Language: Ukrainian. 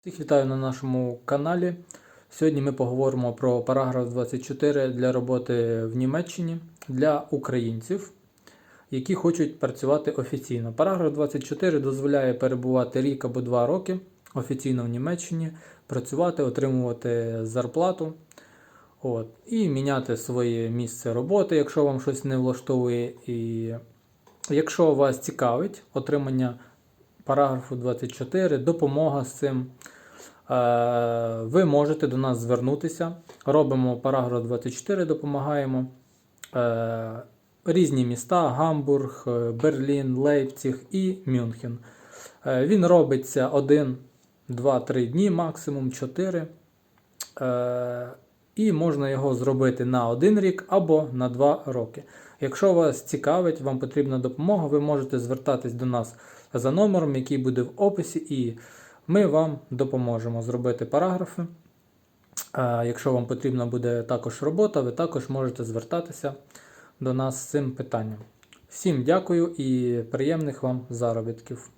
Всіх вітаю на нашому каналі. Сьогодні ми поговоримо про параграф 24 для роботи в Німеччині для українців, які хочуть працювати офіційно. Параграф 24 дозволяє перебувати рік або два роки офіційно в Німеччині, працювати, отримувати зарплату от, і міняти своє місце роботи, якщо вам щось не влаштовує. І якщо вас цікавить отримання параграфу 24, допомога з цим. Е, Ви можете до нас звернутися. Робимо параграф 24, допомагаємо. Е, Різні міста: Гамбург, е, Берлін, Лейпціг і Мюнхен. Він робиться 1, 2, 3 дні, максимум 4. Е, І можна його зробити на один рік або на 2 роки. Якщо вас цікавить, вам потрібна допомога, ви можете звертатись до нас за номером, який буде в описі, і ми вам допоможемо зробити параграфи. Якщо вам потрібна буде також робота, ви також можете звертатися до нас з цим питанням. Всім дякую і приємних вам заробітків.